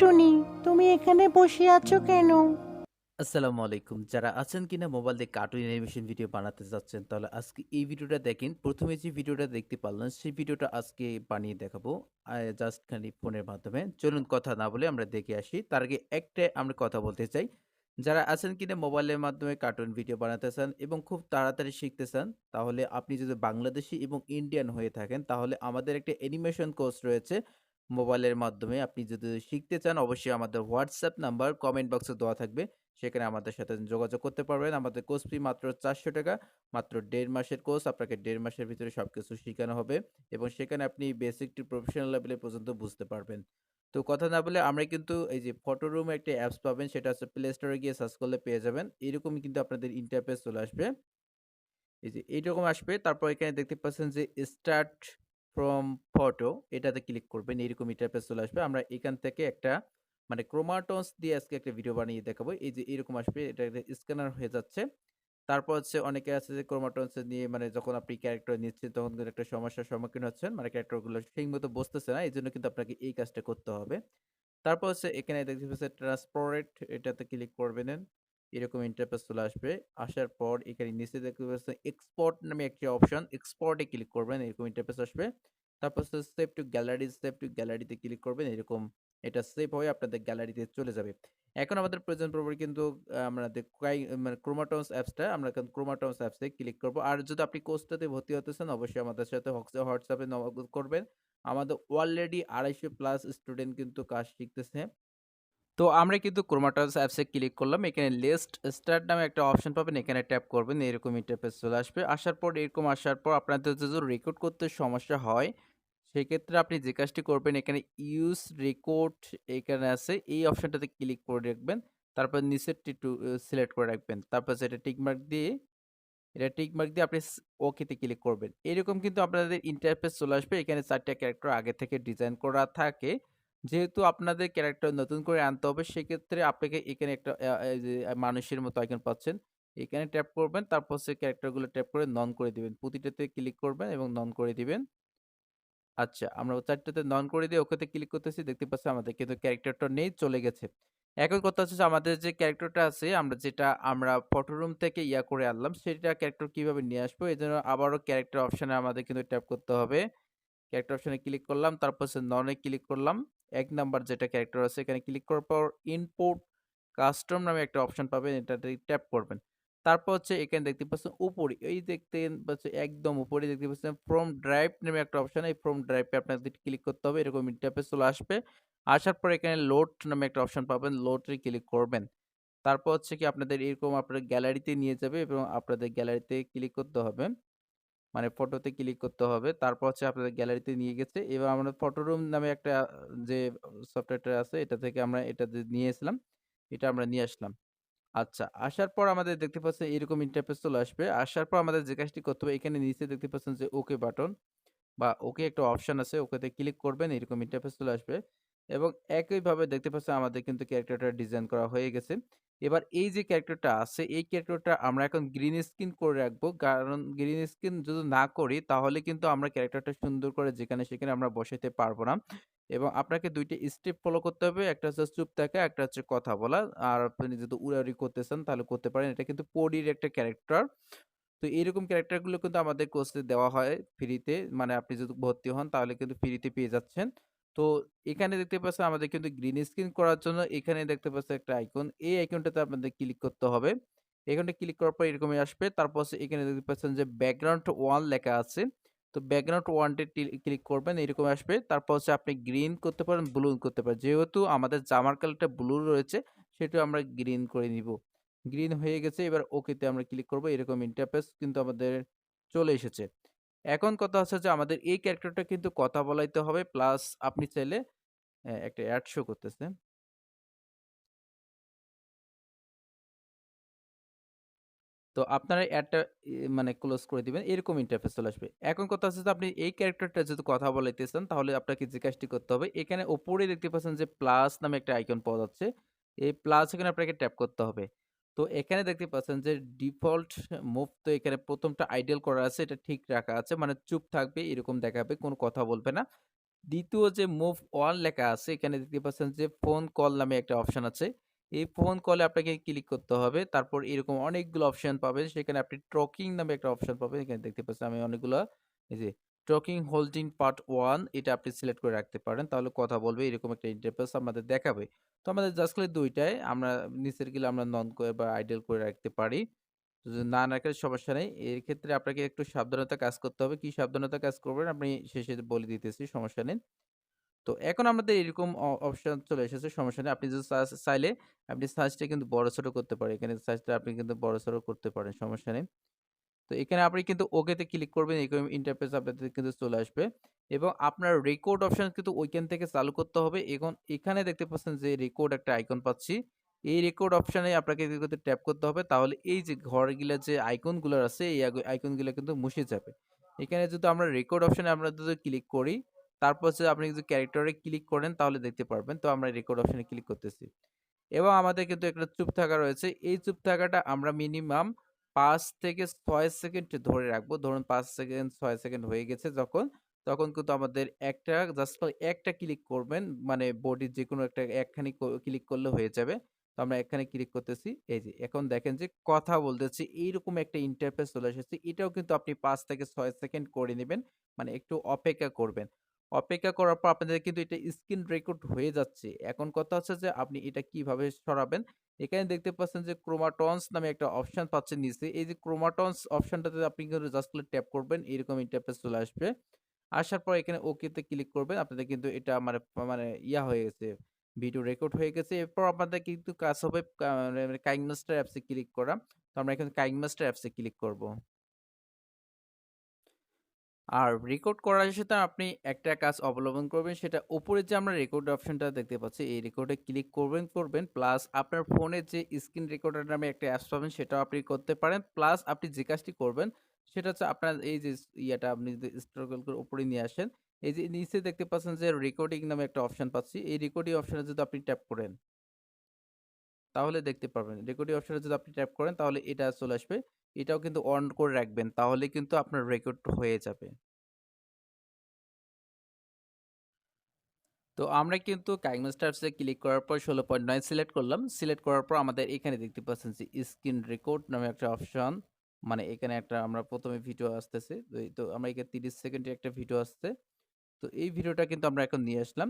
টুনি, তুমি এখানে বসে আছো কেন? আসসালামু আলাইকুম। যারা আছেন কিনা মোবাইল দিয়ে কার্টুন অ্যানিমেশন ভিডিও বানাতে যাচ্ছেন, তাহলে আজকে এই ভিডিওটা দেখেন। প্রথমে যে ভিডিওটা দেখতে পারলেন, সেই ভিডিওটা আজকে বানিয়ে দেখাবো জাস্ট খালি ফোনের মাধ্যমে। চলুন কথা না বলে আমরা দেখে আসি। তার আগে একটা আমরা কথা বলতে চাই। যারা আছেন কিনা মোবাইলের মাধ্যমে কার্টুন ভিডিও বানাতে চান এবং খুব তাড়াতাড়ি শিখতে চান, তাহলে আপনি যদি বাংলাদেশি এবং ইন্ডিয়ান হয়ে থাকেন, তাহলে আমাদের একটা অ্যানিমেশন কোর্স রয়েছে। মোবাইলের মাধ্যমে। আপনি যদি শিখতে চান, অবশ্যই আমাদের হোয়াটসঅ্যাপ নাম্বার কমেন্ট বক্সে দেওয়া থাকবে। সেখানে আমাদের সাথে যোগাযোগ করতে পারবেন। আমাদের কোর্স ফি মাত্র চারশো টাকা, মাত্র দেড় মাসের কোর্স। আপনাকে দেড় মাসের ভিতরে সব কিছু শেখানো হবে এবং সেখানে আপনি বেসিক টু প্রফেশনাল লেভেলে পর্যন্ত বুঝতে পারবেন। তো কথা না বলে আমরা কিন্তু এই যে ফটো রুম একটা অ্যাপস পাবেন, সেটা হচ্ছে প্লে স্টোরে গিয়ে সার্চ করলে পেয়ে যাবেন। এরকমই কিন্তু আপনাদের ইন্টারফেস চলে আসবে। এই যে এইরকম আসবে। তারপর এখানে দেখতে পাচ্ছেন যে স্টার্ট ফ্রম ফটো এটাতে ক্লিক করবেন এরকম ইন্টারফেস চলে আসবে। আমরা এখান থেকে একটা মানে ক্রোমাটনস দিয়ে আজকে একটা ভিডিও বানিয়ে দেখাবো। এই যে এরকম আসবে, এটা স্ক্যানার হয়ে যাচ্ছে। তারপর হচ্ছে অনেকে আছে যে ক্রোমাটনস নিয়ে মানে যখন আপনি ক্যারেক্টার নিচ্ছেন, তখন কিন্তু একটা সমস্যার সম্মুখীন হচ্ছেন। মানে ক্যারেক্টারগুলো ঠিক মতো বসতেছে না এই জন্য কিন্তু আপনাকে এই কাজটা করতে হবে। তারপর হচ্ছে এখানে দেখতে পাচ্ছেন ট্রান্সপোরেট এটাতে ক্লিক করবেন এরকম ইন্টারফেস চলে আসবে। আসার পর এখানে নিচে দেখতে পাচ্ছেন এক্সপোর্ট নামে একটি অপশন এক্সপোর্টে ক্লিক করবেন, এরকম ইন্টারফেস আসবে। তারপর save to gallery save to গ্যালারিতে ক্লিক করবেন, এরকম এটা সেভ হয়ে আপনাদের গ্যালারিতে চলে যাবে। এখন আমাদের প্রয়োজন পড়বে কিন্তু আমাদের মানে ক্রোমাটনস অ্যাপসটা আমরা এখন অ্যাপসে ক্লিক করব। আর যদি আপনি কোর্সটাতে ভর্তি হতে চান, অবশ্যই আমাদের সাথে হোয়াটসঅ্যাপে নক করবেন। আমাদের অলরেডি আড়াইশো প্লাস স্টুডেন্ট কিন্তু কাজ শিখতেছে। তো আমরা কিন্তু ক্রোমাটস অ্যাপসে ক্লিক করলাম, এখানে লেস্ট স্টার্ট নামে একটা অপশন পাবেন, এখানে ট্যাপ করবেন, এরকম ইন্টারফেস চলে আসবে। আসার পর, এরকম আসার পর আপনাদের যদি রেকর্ড করতে সমস্যা হয়, সেক্ষেত্রে আপনি যে কাজটি করবেন, এখানে ইউজ রেকর্ড এখানে আছে, এই অপশনটাতে ক্লিক করে রাখবেন, তারপর নিচেরটি একটু সিলেক্ট করে রাখবেন। তারপর সেটা টিকমার্ক দিয়ে, এটা টিকমার্ক দিয়ে আপনি ওকেতে ক্লিক করবেন। এরকম কিন্তু আপনাদের ইন্টারফেস চলে আসবে, এখানে চারটা ক্যারেক্টার আগে থেকে ডিজাইন করা থাকে। যেহেতু আপনাদের ক্যারেক্টার নতুন করে আনতে হবে, সেক্ষেত্রে আপনাকে এখানে একটা মানুষের মতো আইকন পাচ্ছেন। এখানে ট্যাপ করবেন, তারপর সে ক্যারেক্টারগুলো ট্যাপ করে নন করে দিবেন। প্রতিটাতে ক্লিক করবেন এবং নন করে দিবেন। আচ্ছা আমরা চারটাতে নন করে দিয়ে ওকেতে ক্লিক করতেছি। দেখতে পাচ্ছি আমাদের কিন্তু ক্যারেক্টারটা নেই, চলে গেছে। এখন কথা হচ্ছে যে, আমাদের যে ক্যারেক্টারটা আছে, আমরা যেটা, আমরা ফটো রুম থেকে ইয়া করে আনলাম, সেটা ক্যারেক্টার কীভাবে নিয়ে আসব? এই জন্য আবারও ক্যারেক্টার অপশানে আমাদের কিন্তু ট্যাপ করতে হবে। ক্যারেক্টার অপশানে ক্লিক করলাম, তারপর সে ননে ক্লিক করলাম। এক নাম্বার যেটা ক্যারেক্টার আছে, এখানে ক্লিক করার পর ইনপুট কাস্টম নামে একটা অপশন পাবেন এটাতে ট্যাপ করবেন। তারপর হচ্ছে এখানে দেখতে পাচ্ছেন উপরে, এই দেখতে পাচ্ছেন একদম উপরে দেখতে পাচ্ছেন ফ্রম ড্রাইভ নামে একটা অপশন এই ফ্রম ড্রাইভে আপনাদের ক্লিক করতে হবে, এরকম ইন্টারফেস চলে আসবে। আসার পর এখানে লোড নামে একটা অপশন পাবেন লোডে ক্লিক করবেন। তারপর হচ্ছে কি আপনাদের এরকম আপনার গ্যালারিতে নিয়ে যাবে এবং আপনাদের গ্যালারিতে ক্লিক করতে হবে। মানে ফটোতে ক্লিক করতে হবে। তারপর হচ্ছে আপনাদের গ্যালারিতে নিয়ে গেছে। এবার আমরা ফটো রুম নামে একটা, যে সফটওয়্যারটা আছে, এটা থেকে আমরা এটা নিয়ে এসলাম এটা আমরা নিয়ে আসলাম। আচ্ছা আসার পর আমাদের দেখতে পাচ্ছেন এরকম ইন্টারফেস চলে আসবে। আসার পর আমাদের যে কাজটি করতে হবে, এখানে নিচে দেখতে পাচ্ছেন যে ওকে বাটন বা ওকে একটা অপশন আছে ওকেতে ক্লিক করবেন, এরকম ইন্টারফেস চলে আসবে। এবং একইভাবে দেখতে পাচ্ছেন আমাদের কিন্তু ক্যারেক্টারটা ডিজাইন করা হয়ে গেছে। এবার এই যে ক্যারেক্টারটা আছে, এই ক্যারেক্টারটা আমরা এখন গ্রিন স্ক্রিন করে রাখব। কারণ গ্রিন স্ক্রিন যদি না করি, তাহলে কিন্তু আমরা ক্যারেক্টারটা সুন্দর করে যেখানে সেখানে আমরা বসাইতে পারব না। এবং আপনাকে দুইটা স্টেপ ফলো করতে হবে। একটা হচ্ছে চুপ থাকা, একটা হচ্ছে কথা বলা। আর আপনি যদি উড়াউড়ি করতে চান, তাহলে করতে পারেন। এটা কিন্তু পডির একটা ক্যারেক্টার। তো এইরকম ক্যারেক্টারগুলো কিন্তু আমাদের কোর্সে দেওয়া হয় ফ্রিতে। মানে আপনি যদি ভর্তি হন, তাহলে কিন্তু ফ্রিতে পেয়ে যাচ্ছেন। তো এখানে দেখতে পাচ্ছেন আমাদের কিন্তু গ্রিন স্ক্রিন করার জন্য এখানে দেখতে পাচ্ছেন একটা আইকন এই আইকনটাতে আপনাদের ক্লিক করতে হবে। এখানে ক্লিক করার পর এরকমই আসবে। তারপর এখানে দেখতে পাচ্ছেন যে ব্যাকগ্রাউন্ড ওয়ান লেখা আছে। তো ব্যাকগ্রাউন্ড ওয়ানটে ক্লিক করবেন, এরকম আসবে। তারপর হচ্ছে আপনি গ্রিন করতে পারেন ব্লু করতে পারেন। যেহেতু আমাদের জামার কালারটা ব্লু রয়েছে সেটা আমরা গ্রিন করে নিব। গ্রিন হয়ে গেছে, এবার ওকেতে আমরা ক্লিক করব। এরকম ইন্টারফেস কিন্তু আমাদের চলে এসেছে। এখন কথা হচ্ছে যে, আমাদের এই ক্যারেক্টারটা কিন্তু কথা বলাইতে হবে প্লাস আপনি চাইলে একটা অ্যাড শো করতেছে তো আপনারা অ্যাডটা মানে ক্লোজ করে দিবেন, এরকম ইন্টারফেস চলে আসবে। এখন কথা হচ্ছে যে, আপনি এই ক্যারেক্টারটা যদি কথা বলাইতেছেন, তাহলে আপনাকে যে কাজটি করতে হবে, এখানে ওপরে দেখতে পাচ্ছেন যে প্লাস নামে একটা আইকন পাওয়া যাচ্ছে, এই প্লাস এখানে আপনাকে ট্যাপ করতে হবে। তো এখানে দেখতে পাচ্ছেন যে ডিফল্ট মুভ তো এখানে প্রথমটা আইডিয়াল করা আছে, এটা ঠিক রাখা আছে মানে চুপ থাকবে, এরকম দেখাবে, কোনো কথা বলবে না দ্বিতীয় যে মুভ অন লেখা আছে, এখানে দেখতে পাচ্ছেন যে ফোন কল নামে একটা অপশন আছে। এই ফোন কলে আপনাকে ক্লিক করতে হবে। তারপর এরকম অনেকগুলো অপশন পাবেন। সেখানে আপনি ট্রকিং নামে একটা অপশন পাবেন। এখানে দেখতে পাচ্ছেন আমি অনেকগুলা, এই যে টকিং হোল্ডিং পার্ট ওয়ান এটা আপনি সিলেক্ট করে রাখতে পারেন। তাহলে কথা বলবে, এরকম একটা ইন্টারফেস আমাদের দেখাবে। তো আমাদের জাস্ট খালি ২ টায় আমরা নিচের গেলে আমরা নন করে বা আইডল করে রাখতে পারি। না রাখেন সমস্যা নেই। এর ক্ষেত্রে আপনাকে একটু সাবধানতা কাজ করতে হবে। কি সাবধানতা কাজ করবেন আপনি শেষে বলে দিতেছি, সমস্যা নেই। তো এখন আমাদের এরকম অপশন চলে এসেছে, সমস্যা নেই। আপনি যদি চাইলে আপনি সাইজটা কিন্তু বড়-ছোট করতে পারেন। এখানে সাইজটা আপনি কিন্তু বড়-ছোট করতে পারেন, সমস্যা নেই। তো এখানে আপনি কিন্তু ওকেতে ক্লিক করবেন এরকম ইন্টারফেস আপনাদের কিন্তু চলে আসবে এবং আপনার রেকর্ড অপশন কিন্তু ওইখান থেকে চালু করতে হবে। এখন এখানে দেখতে পাচ্ছেন যে রেকর্ড একটা আইকন পাচ্ছি। এই রেকর্ড অপশনে আপনাকে কিন্তু ট্যাপ করতে হবে। তাহলে এই যে ঘরগুলা যে আইকনগুলো আছে এই আইকনগুলো কিন্তু মুছে যাবে। এখানে যদি আমরা রেকর্ড অপশনে আমরা যদি ক্লিক করি, তারপর হচ্ছে আপনি যদি ক্যারেক্টারে ক্লিক করেন তাহলে দেখতে পারবেন। তো আমরা রেকর্ড অপশনে ক্লিক করতেছি। এবং আমাদের কিন্তু একটা চুপ থাকা রয়েছে। এই চুপ থাকাটা আমরা মিনিমাম ৫ থেকে ছয় সেকেন্ড ধরে রাখব। ধরুন পাঁচ সেকেন্ড ছয় সেকেন্ড হয়ে গেছে যখন, তখন কিন্তু আমাদের একটা জাস্ট একটা ক্লিক করবেন। মানে বডির যে কোনো একটা একখানি ক্লিক করলে হয়ে যাবে। তো আমরা এখানে ক্লিক করতেছি। এই যে এখন দেখেন যে কথা বলতেছি এইরকম একটা ইন্টারফেস চলে এসেছে। এটাও কিন্তু আপনি পাঁচ থেকে ছয় সেকেন্ড করে নেবেন মানে একটু অপেক্ষা করবেন। অপেক্ষা করার পর আপনাদের কিন্তু এটা স্ক্রিন রেকর্ড হয়ে যাচ্ছে। এখন কথা হচ্ছে যে, আপনি এটা কীভাবে সরাবেন? এখানে দেখতে পাচ্ছেন যে ক্রোমাটনস নামে একটা অপশন পাচ্ছেন নিচে। এই যে ক্রোমাটনস অপশনটাতে আপনি কিন্তু জাস্ট ট্যাপ করবেন। এরকম ইন্টারফেস চলে আসবে। আসার পর এখানে ওকেতে ক্লিক করবেন। আপনাদের কিন্তু এটা মানে মানে ইয়া হয়ে গেছে। ভিডিও রেকর্ড হয়ে গেছে। এরপর আপনাদের কিন্তু কাজ হবে, কা কাইনমাস্টার অ্যাপস ক্লিক করা। তো আমরা এখানে কাইনমাস্টার অ্যাপস ক্লিক করব। আর রেকর্ড করার সাথে আপনি একটা কাজ অবলম্বন করবেন, সেটা উপরে যে আমরা রেকর্ড অপশনটা দেখতে পাচ্ছি, এই রেকর্ডে ক্লিক করবেন করবেন প্লাস আপনার ফোনে যে স্ক্রিন রেকর্ডার নামে একটা অ্যাপস পাবেন, সেটাও আপনি করতে পারেন প্লাস আপনি যে কাজটি করবেন, সেটা হচ্ছে আপনার এই যে ইয়াটা আপনি স্ট্রাগল করে উপরে নিয়ে আসেন, এই যে নিচে দেখতে পাচ্ছেন যে রেকর্ডিং নামে একটা অপশন পাচ্ছি, এই রেকর্ডিং অপশনে যদি আপনি ট্যাপ করেন, তাহলে দেখতে পারবেন রেকর্ডিং অপশনে যদি আপনি ট্যাপ করেন, তাহলে এটা চলে আসবে। এটাও কিন্তু অন করে রাখবেন তাহলে কিন্তু আপনার রেকর্ড হয়ে যাবে তো আমরা কিন্তু কাইগমাস্টার অ্যাপসে ক্লিক করার পর 16.9 সিলেক্ট করলাম। সিলেক্ট করার পর আমাদের এখানে দেখতে পাচ্ছেন যে স্ক্রিন রেকর্ড নামে একটা অপশন মানে এখানে একটা আমরা প্রথমে ভিডিও আসতেছে। তো আমরা এখানে ৩০ সেকেন্ডের একটা ভিডিও আসছে। তো এই ভিডিওটা কিন্তু আমরা এখন নিয়ে আসলাম।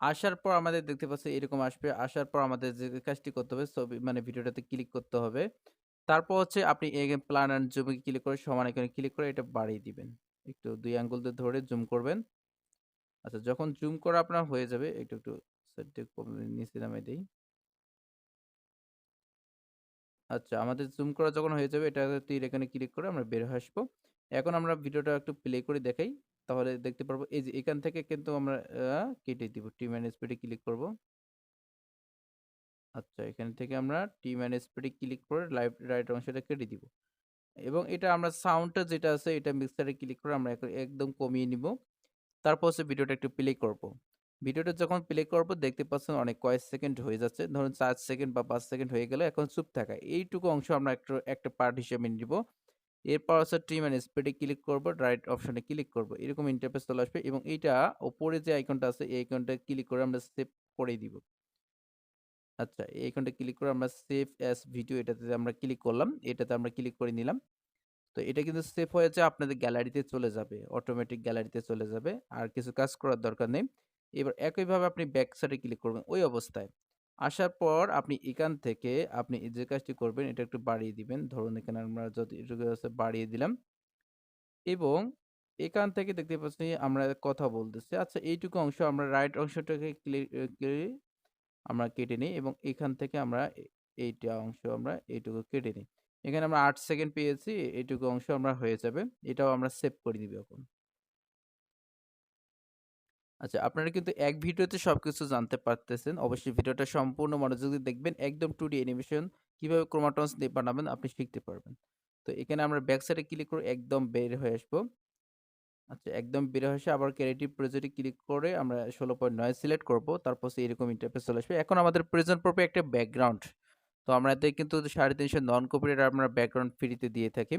আসার পর আমাদের দেখতে পাচ্ছি এরকম আসবে। আসার পর আমাদের যে কাজটি করতে হবে, ছবি মানে ভিডিওটাতে ক্লিক করতে হবে। তারপর হচ্ছে আপনি এখানে প্লান অ্যান্ড জুম ক্লিক করে সমান এখানে ক্লিক করে এটা বাড়িয়ে দিবেন। একটু দুই আঙ্গুল ধরে জুম করবেন। আচ্ছা যখন জুম করা আপনার হয়ে যাবে একটু, একটু নিচে নামে দেই। আচ্ছা আমাদের জুম করা যখন হয়ে যাবে এটা তীর এখানে ক্লিক করে আমরা বের হয়ে আসব। এখন আমরা ভিডিওটা একটু প্লে করে দেখাই। তাহলে দেখতে পারব এই যে এখান থেকে কিন্তু আমরা কেটে দিব। টিম অ্যান্ড স্পিড ক্লিক করব। আচ্ছা এখান থেকে আমরা টিম অ্যান্ড স্পিড এ ক্লিক করে লাইভ রাইট অংশটা কেটে দিব। এবং এটা আমরা সাউন্ডটা যেটা আছে এটা মিক্সারে ক্লিক করে আমরা একদম কমিয়ে নিব। তারপর হচ্ছে ভিডিওটা একটু প্লে করব। ভিডিওটা যখন প্লে করব দেখতে পাচ্ছেন অনেক কয়েক সেকেন্ড হয়ে যাচ্ছে। ধরুন ৪ সেকেন্ড বা পাঁচ সেকেন্ড হয়ে গেল। এখন চুপ থাকা। এইটুকু অংশ আমরা একটু একটা পার্ট হিসেবে নিব। এরপর হচ্ছে ট্রিম অ্যান্ড স্পিডে ক্লিক করব, রাইট অপশনে ক্লিক করব। এরকম ইন্টারফেস চলে আসবে এবং এইটা উপরে যে আইকনটা আছে এই আইকনটা ক্লিক করে আমরা সেভ করে দিব। আচ্ছা এই আইকনটা ক্লিক করে আমরা সেভ অ্যাজ ভিডিও এটাতে আমরা ক্লিক করলাম। এটাতে আমরা ক্লিক করে নিলাম। তো এটা কিন্তু সেভ হয়েছে আপনাদের গ্যালারিতে চলে যাবে। অটোমেটিক গ্যালারিতে চলে যাবে। আর কিছু কাজ করার দরকার নেই। এবার একইভাবে আপনি ব্যাক সাইডে ক্লিক করবেন ওই অবস্থায়। আসার পর আপনি এখান থেকে আপনি যে কাজটি করবেন, এটা একটু বাড়িয়ে দিবেন। ধরুন এখানে আমরা যদি বাড়িয়ে দিলাম। এবং এখান থেকে দেখতে পাচ্ছি আমরা কথা বলতেছি। আচ্ছা এইটুকু অংশ, আমরা রাইট অংশটাকে ক্লি ক্লি আমরা কেটে নিই এবং এখান থেকে আমরা এইটা অংশ আমরা এইটুকু কেটে নিই। এখানে আমরা আট সেকেন্ড পেয়েছি। এইটুকু অংশ আমরা হয়ে যাবে। এটাও আমরা সেভ করে দিব এখন। আচ্ছা আপনারা কিন্তু এক ভিডিওতে সবকিছু জানতে পারতেছেন। অবশ্যই ভিডিওটা সম্পূর্ণ মনোযোগ দিয়ে দেখবেন। একদম 2D অ্যানিমেশন কীভাবে ক্রোমাটনস দিয়ে বানাবেন আপনি শিখতে পারবেন। তো এখানে আমরা ব্যাক সাইডে ক্লিক করে একদম বের হয়ে আসব। আচ্ছা একদম বের হয়ে আবার ক্রিয়েটিভ প্রজেক্টে ক্লিক করে আমরা 16.9 সিলেক্ট করব, তারপর হচ্ছে এরকম ইন্টারফেস চলে আসবে। এখন আমাদের প্রয়োজন পড়বে একটা ব্যাকগ্রাউন্ড। তো আমরা এতে কিন্তু ৩৫০ নন কপিরাইট আমরা ব্যাকগ্রাউন্ড ফ্রিতে দিয়ে থাকি।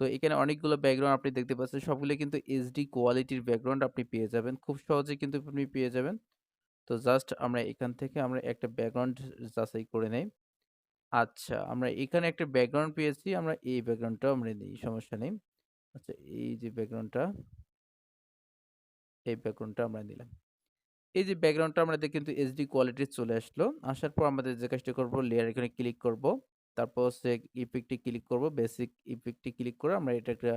তো এখানে অনেকগুলো ব্যাকগ্রাউন্ড আপনি দেখতে পাচ্ছেন, সবগুলো কিন্তু এইচডি কোয়ালিটির ব্যাকগ্রাউন্ড আপনি পেয়ে যাবেন খুব সহজে কিন্তু আপনি পেয়ে যাবেন তো জাস্ট আমরা এখান থেকে আমরা একটা ব্যাকগ্রাউন্ড যাচাই করে নেই আচ্ছা আমরা এখানে একটা ব্যাকগ্রাউন্ড পেয়েছি, আমরা এই ব্যাকগ্রাউন্ডটাও আমরা নিই, সমস্যা নেই আচ্ছা এই যে ব্যাকগ্রাউন্ডটা এই ব্যাকগ্রাউন্ডটা আমরা নিলাম। এই যে ব্যাকগ্রাউন্ডটা আমাদের কিন্তু এইচডি কোয়ালিটির চলে আসলো। আসার পর আমাদের যে কাজটা করব লেয়ার এখানে ক্লিক করব। তারপর হচ্ছে ইফেক্টে ক্লিক করব। বেসিক ইফেক্টে ক্লিক করে আমরা এটা একটা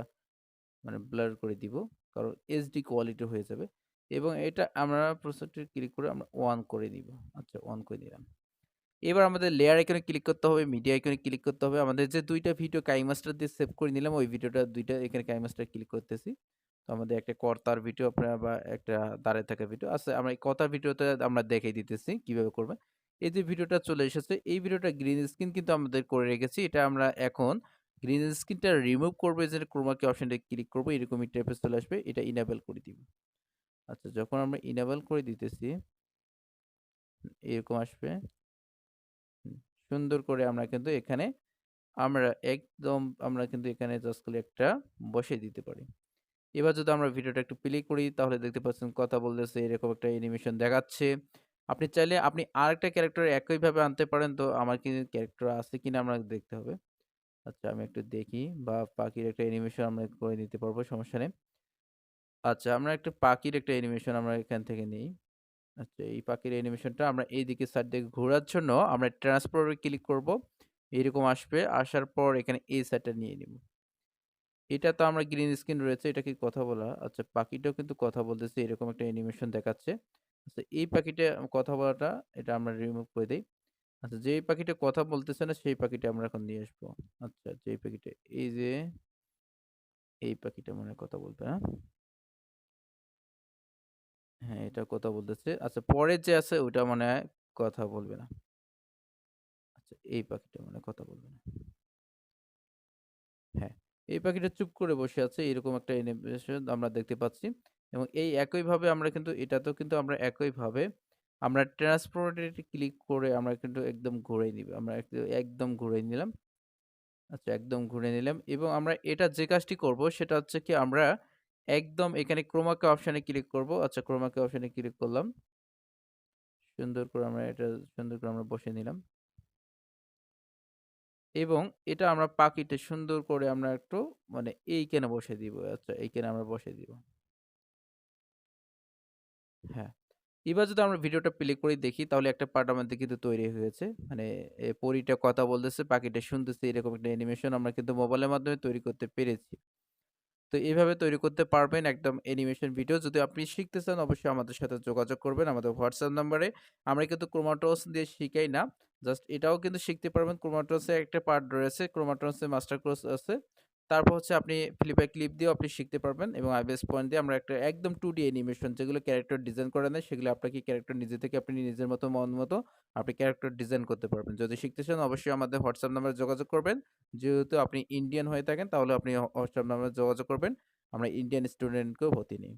মানে ব্লার করে দিব। কারণ এইচডি কোয়ালিটি হয়ে যাবে। এবং এটা আমরা প্রসেসটি ক্লিক করে আমরা ওয়ান করে দিব আচ্ছা অন করে দিলাম এবার আমাদের লেয়ার এখানে ক্লিক করতে হবে মিডিয়া এখানে ক্লিক করতে হবে। আমাদের যে দুইটা ভিডিও কাইমাস্টার দিয়ে সেভ করে নিলাম, ওই ভিডিওটা দুইটা এখানে কাইমাস্টার ক্লিক করতেছি। তো আমাদের একটা কর্তার ভিডিও আপনারা বা একটা দাঁড়িয়ে থাকা ভিডিও আছে, আমরা এই কর্তার ভিডিওতে আমরা দেখিয়ে দিতেছি কীভাবে করবেন। এই যে ভিডিওটা চলে এসেছে, এই ভিডিওটা গ্রিন স্ক্রিন কিন্তু আমাদের করে রেখেছি। এটা আমরা এখন গ্রিন স্ক্রিনটা রিমুভ করব যে ক্রোমাকে অপশনটা ক্লিক করব এরকম ইন্টারফেস চলে আসবে, এটা ইনেবল করে দিব। আচ্ছা যখন আমরা ইনেবল করে দিতেছি, এরকম আসবে। সুন্দর করে আমরা কিন্তু এখানে আমরা একদম, আমরা কিন্তু এখানে জাস্ট করে একটা বসে দিতে পারি। এবার যদি আমরা ভিডিওটা একটু প্লে করি, তাহলে দেখতে পাচ্ছেন কথা বলতেছে, এরকম একটা অ্যানিমেশন দেখাচ্ছে। আপনি চাইলে আপনি আরেকটা ক্যারেক্টার একইভাবে আনতে পারেন, তো আমার কি ক্যারেক্টার আছে কিনা আমরা দেখতে হবে। আচ্ছা আমি একটু দেখি, বা পাখির একটা অ্যানিমেশন আমরা করে নিতে পারব, সমস্যা নেই। আচ্ছা আমরা একটা পাখির একটা অ্যানিমেশন আমরা এখান থেকে নিই। আচ্ছা এই পাখির অ্যানিমেশনটা আমরা এই দিকে সাইড দিকে ঘোরার জন্য আমরা ট্রান্সফারে ক্লিক করব। এরকম আসবে, আসার পর এখানে এই সাইডটা নিয়ে নিব। এটা তো আমরা গ্রিন স্ক্রিন রয়েছে, এটা কি কথা বলা? আচ্ছা পাখিটাও কিন্তু কথা বলতেছে, এরকম একটা অ্যানিমেশন দেখাচ্ছে। আচ্ছা এই পাখিটা কথা বলাটা, এটা আমরা রিমুভ করে দিই। আচ্ছা যেই পাখিটা কথা বলতেছে না, সেই পাখিটা আমরা এখন নিয়ে আসব। আচ্ছা যেই পাখিটা, এই যে, এই পাখিটা মনে কথা বলবে হ্যাঁ? হ্যাঁ এটা কথা বলতেছে। আচ্ছা পরের যে আছে ওটা মানে কথা বলবে না। আচ্ছা এই পাখিটা মানে কথা বলবে না। হ্যাঁ এই পাখিটা চুপ করে বসে আছে, এরকম একটা অ্যানিমেশন আমরা দেখতে পাচ্ছি। এবং এই একইভাবে আমরা কিন্তু, এটাতেও কিন্তু আমরা একইভাবে আমরা ট্রান্সপোর্টে ক্লিক করে আমরা কিন্তু একদম ঘুরে নিব, আমরা একদম ঘুরে নিলাম। আচ্ছা একদম ঘুরে নিলাম এবং আমরা এটা যে কাজটি করব সেটা হচ্ছে কি আমরা একদম এখানে ক্রোমাকে অপশানে ক্লিক করব। আচ্ছা ক্রোমাকে অপশানে ক্লিক করলাম। সুন্দর করে আমরা এটা, সুন্দর করে আমরা বসে নিলাম। এবং এটা আমরা পাখিতে সুন্দর করে আমরা একটু মানে এইখানে বসে দিব। আচ্ছা এইখানে আমরা বসে দিব। হ্যাঁ এবার যদি আমরা ভিডিওটা প্লে করে দেখি, তাহলে একটা পার্ট আমাদের কিন্তু তৈরি হয়েছে। মানে পরীটা কথা বলতেছে, পাখিটা শুনতেছে, এরকম একটা অ্যানিমেশন আমরা কিন্তু মোবাইলের মাধ্যমে তৈরি করতে পেরেছি। তো এইভাবে তৈরি করতে পারবেন একদম অ্যানিমেশন ভিডিও যদি আপনি শিখতে চান, অবশ্যই আমাদের সাথে যোগাযোগ করবেন আমাদের হোয়াটসঅ্যাপ নাম্বারে আমরা কিন্তু ক্রোমাটোস দিয়ে শিখাই না। জাস্ট এটাও কিন্তু শিখতে পারবেন। ক্রোমাটোসে একটা পার্ট রয়েছে। ক্রোমাটোসে মাস্টার কোর্স আছে। তারপর হচ্ছে আপনি ফ্লিপে ক্লিপ দিয়েও আপনি শিখতে পারবেন এবং আইবিএস পয়েন্ট দিয়ে আমরা একটা একদম টু ডি অ্যানিমেশন যেগুলো ক্যারেক্টার ডিজাইন করে নেয়, সেগুলো আপনাকে ক্যারেক্টার নিজে থেকে আপনি নিজের মতো, মন মতো আপনি ক্যারেক্টার ডিজাইন করতে পারবেন। যদি শিখতে চান অবশ্যই আমাদের হোয়াটসঅ্যাপ নাম্বারে যোগাযোগ করবেন। যেহেতু আপনি ইন্ডিয়ান হয়ে থাকেন, তাহলে আপনি হোয়াটসঅ্যাপ নাম্বারে যোগাযোগ করবেন। আমরা ইন্ডিয়ান স্টুডেন্টকেও ভর্তি নিই।